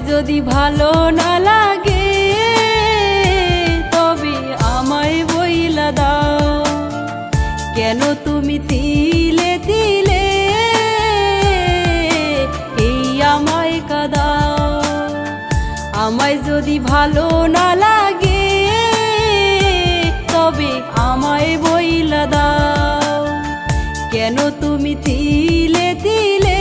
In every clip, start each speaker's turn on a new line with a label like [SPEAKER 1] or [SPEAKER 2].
[SPEAKER 1] যদি ভালো না লাগে, তবে আমায় বইলা দাও। কেন তুমি তিলে তিলে এই আমায় কাদাও? আমায় যদি ভালো না লাগে, তবে আমায় বইলা দাও। কেন তুমি তিলে তিলে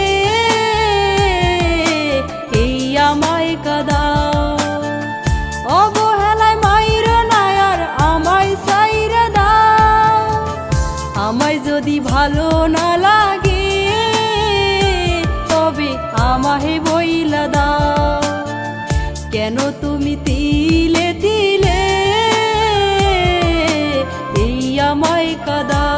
[SPEAKER 1] আমাহে বইলা কেন তুমি তিলে তিলে এই আমায় কাদাও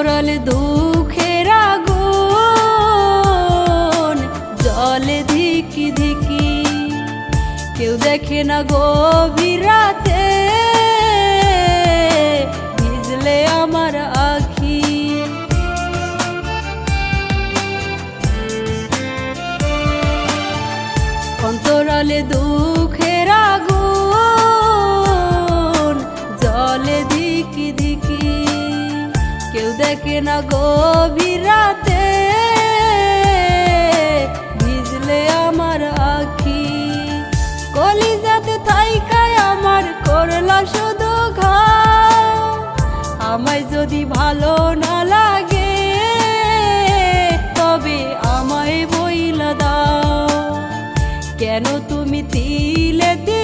[SPEAKER 1] অন্তরালে দুঃখের আগুন, জলে ধিকি ধিকি। কেউ দেখে না গভীর রাতে, ভিজলে আমার আখি। অন্তরালে দুঃখের আগুন দেখে না গভীর রাতে ভিজলে আমার আখি। কলিজাতে থাইকায় আমার করলা শুধু আমায় যদি ভালো না লাগে, তবে আমায় বইলা দাও। কেন তুমি তিলে তিলে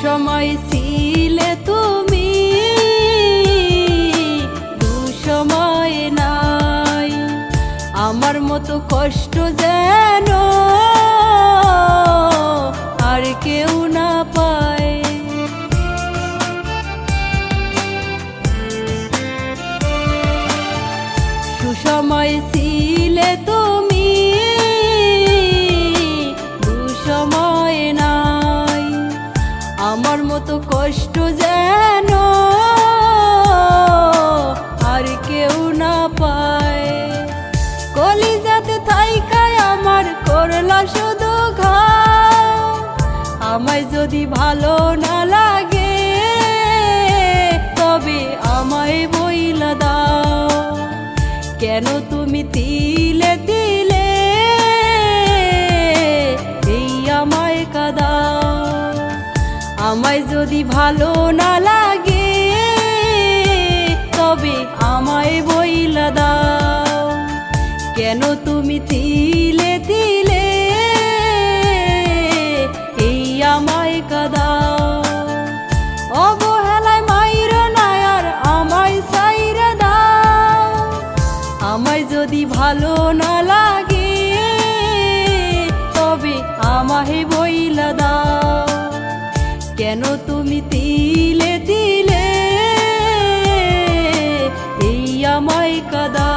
[SPEAKER 1] সুসময় ছিলে তুমি। দুসময় নাই। আমার মতো কষ্ট যেন আর কেউ না পায়। সুসময় ছিলে তুমি। কষ্ট যেন আর কেউ না পায়। কলিজাতে থাইকায় আমার করলা শুধু ঘাও। আমায় যদি ভালো না লাগে, তবে আমায় বইলা দাও। কেন তুমি তিলে তিলে ভালো না লাগে, তবে আমায় বইলা দাও। কেন তুমি তিলে তিলে এই আমায় কাদাও? অবহেলায় মাইরা নায়ার আমায় সাইরা দাও। আমায় যদি ভালো না কেন তুমি তিলে তিলে এই আমায় কাদা